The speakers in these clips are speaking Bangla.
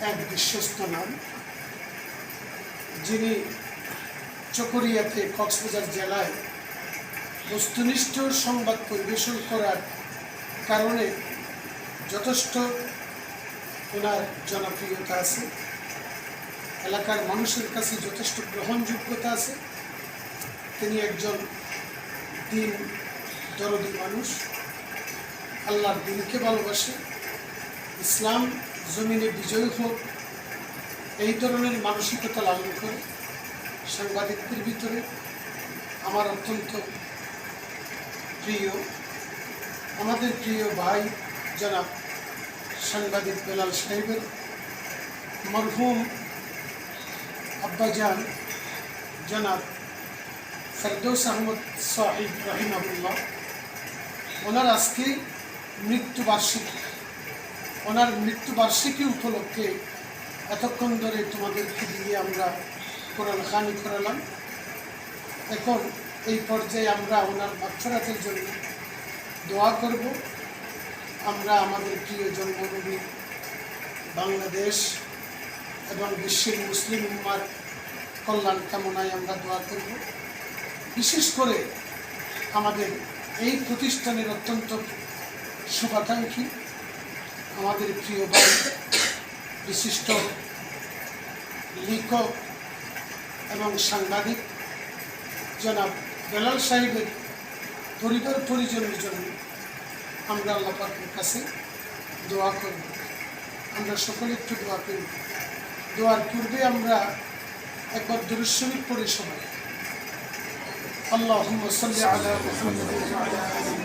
এক বিশ্বস্ত নাম, যিনি চকরিয়াতে কক্সবাজার জেলায় বস্তুনিষ্ঠ সংবাদ পরিবেশন করার কারণে যথেষ্ট ওনার জনপ্রিয়তা আছে। এলাকার মানুষের কাছে যথেষ্ট গ্রহণযোগ্যতা আছে। তিনি একজন দিন দরদি মানুষ। আল্লাহর দিনকে ভালোবাসে। ইসলাম জমিনে বিজয়ী হোক, এই ধরনের মানসিকতা লালন করে সাংবাদিকদের ভিতরে আমার অত্যন্ত প্রিয়, আমাদের প্রিয় ভাই জনাব সাংবাদিক বেলাল সাহেবের মরহুম আব্বাজান জনাব ফেরদৌস আহমদ সাহিব রহিমাবুল্লাহ ওনার আজকে মৃত্যুবার্ষিকী। ওনার মৃত্যুবার্ষিকী উপলক্ষে এতক্ষণ ধরে তোমাদেরকে দিয়ে আমরা কোরআন খানি করালাম। এখন এই পর্যায়ে আমরা ওনার মাত্রাতের জন্য দোয়া করব। আমরা আমাদের প্রিয় জন্মভূমি বাংলাদেশ এবং বিশ্বের মুসলিম উম্মার কল্যাণ কামনায় আমরা দোয়া করব। বিশেষ করে আমাদের এই প্রতিষ্ঠানের অত্যন্ত শুভাকাঙ্ক্ষী আমাদের প্রিয় ভাই বিশিষ্ট লেখক এবং সাংবাদিক জনাব বেলাল সাহেবের পরিবার পরিজনের জন্য আমরা আল্লাহ পাকের কাছে দোয়া করব আমরা সকলে একটু দোয়া করি দোয়ার পূর্বে আমরা একবার দুরুশ্বরী পড়ি সবাই اللهم صل على محمد وعلى ال محمد كما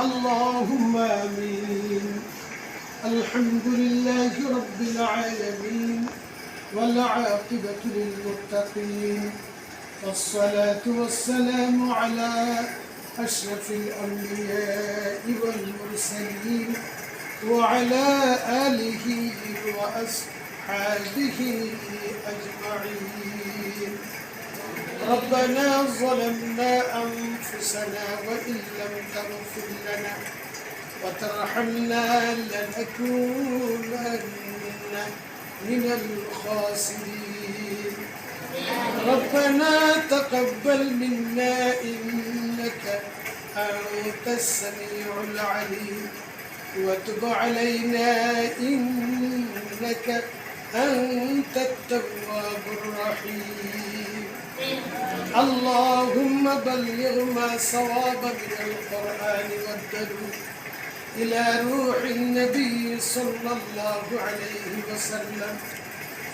اللهم آمين. الحمد لله رب العالمين والعاقبة للمتقين. والصلاة والسلام على أشرف الأنبياء والمرسلين وعلى آله وأصحابه أجمعين. ربنا ظلمنا أنفسنا وإن لم تغفر لنا وترحمنا لنكونن من الخاسرين. ربنا تقبل منا إنك أنت السميع العليم. وتب علينا إنك أنت التواب الرحيم. اللهم بلغ ما صواب من القرآن والدليل إلى روح النبي صلى الله عليه وسلم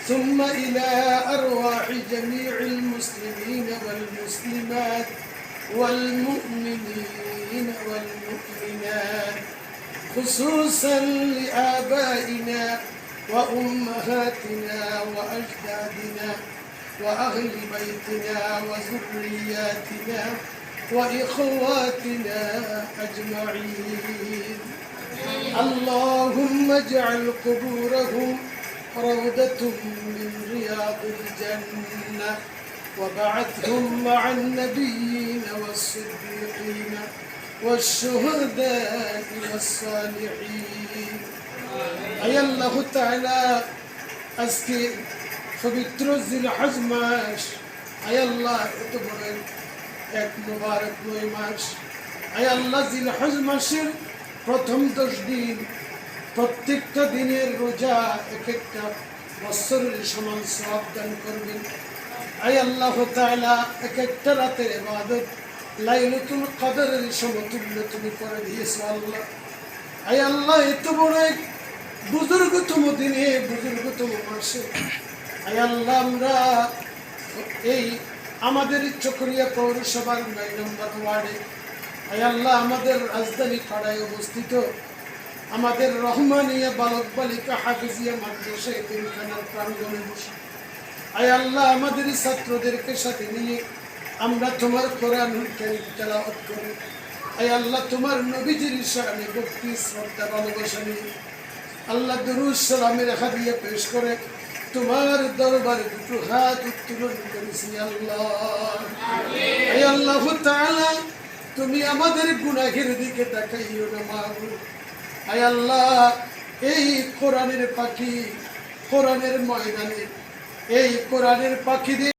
ثم إلى أرواح جميع المسلمين والمسلمات والمؤمنين والمؤمنات خصوصا لآبائنا وأمهاتنا وأجدادنا. وأهل بيتنا وذرياتنا وإخواتنا أجمعين. اللهم اجعل قبورهم روضة من رياض الجنة وبعثهم مع النبيين والصديقين والشهداء والصالحين. أي الله تعالى أزكي পবিত্র জিলহজ মাস। আয় আল্লাহ, এত বড় এক মুবারক নয় মাস। আয় আল্লাহ জিলহজ মাসের প্রথম দশ দিন, প্রত্যেকটা দিনের রোজা এক একটা বৎসরের সমান সব দান করবেন। আয় আল্লাহ তাআলা, এক একটা রাতের ইবাদত লাইলাতুল কদরের সমতুল্য তুমি করে দিয়েছ আল্লাহ। আয় আল্লাহ, এত বড় এক বুজুর্গতম দিনে, বুজুর্গতম মাসে আমরা এই আমাদের চকরিয়া পৌরসভার নয় নম্বর ওয়ার্ডে। আয় আল্লাহ, আমাদের রাজধানী পাড়ায় অবস্থিত আমাদের রহমানিয়া বালক বালিকা হাফিজিয়া মাদ্রাসা এতিমখানার প্রাঙ্গণে বসে। আয় আল্লাহ আমাদের ছাত্রদেরকে সাথে নিয়ে আমরা তোমার কোরআন তেলাওয়াত করি। আয় আল্লাহ, তোমার নবীজির শানে ভক্তি, শ্রদ্ধা, ভালোবাসা নিয়ে। আল্লাহ দরুদ সালামের পেশ করে। তোমার দরবারে দুটো হাত উত্তোলন করেছি আল্লাহ। তুমি আমাদের গুনাহের দিকে তাকাইও না মাহবুব আয় আল্লাহ, এই কোরআনের পাখি কোরআনের ময়দানে, এই কোরআনের পাখিদের